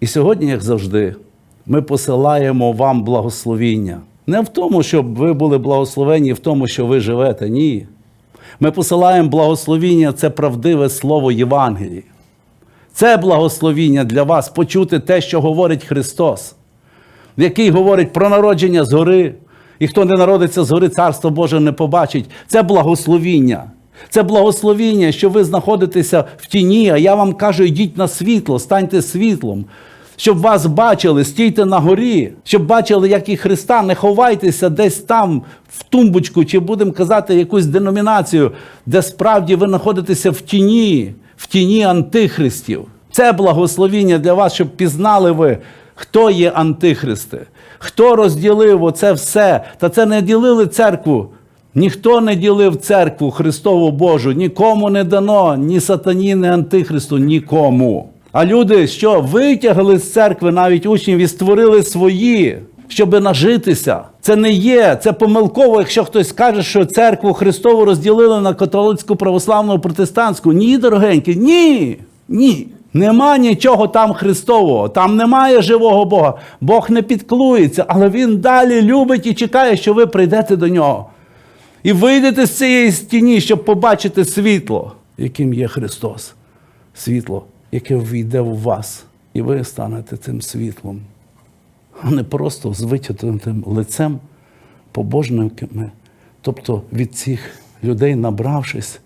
І сьогодні, як завжди, ми посилаємо вам благословіння. Не в тому, щоб ви були благословені в тому, що ви живете. Ні. Ми посилаємо благословіння це правдиве слово Євангелії. Це благословіння для вас почути те, що говорить Христос, який говорить про народження згори. І хто не народиться згори, Царство Боже не побачить. Це благословіння. Це благословіння, що ви знаходитеся в тіні, а я вам кажу, йдіть на світло, станьте світлом. Щоб вас бачили, стійте на горі, щоб бачили, як і Христа, не ховайтеся десь там, в тумбочку, чи будемо казати якусь деномінацію, де справді ви знаходитеся в тіні, в тіні антихристів. Це благословіння для вас, щоб пізнали ви, хто є антихристи, хто розділив оце все. Та це не ділили церкву. Ніхто не ділив церкву Христову Божу, нікому не дано, ні сатані, ні антихристу, нікому. А люди, що витягли з церкви навіть учнів і створили свої, щоб нажитися. Це не є, це помилково, якщо хтось скаже, що церкву Христову розділили на католицьку, православну, протестантську. Ні, дорогенькі, ні, ні. Нема нічого там Христового, там немає живого Бога. Бог не підклується, але Він далі любить і чекає, що ви прийдете до нього. І вийдете з цієї стіні, щоб побачити світло, яким є Христос. Світло, яке війде в вас, і ви станете тим світлом, а не просто з витягнутим лицем побожниками. Тобто від цих людей, набравшись,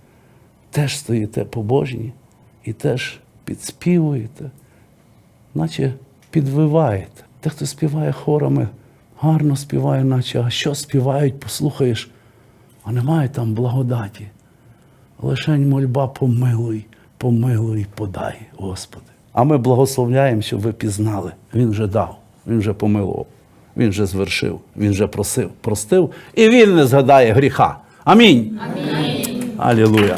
теж стоїте побожні і теж підспівуєте, наче підвиваєте. Дехто співає хорами, гарно співає, наче, а що співають, послухаєш, а немає там благодаті. Лишень мольба помилуй, помилуй, подай, Господи. А ми благословляємо, щоб ви пізнали. Він вже дав, він вже помилував, він вже звершив, він вже просив, простив, і він не згадає гріха. Амінь. Амінь. Алілуя.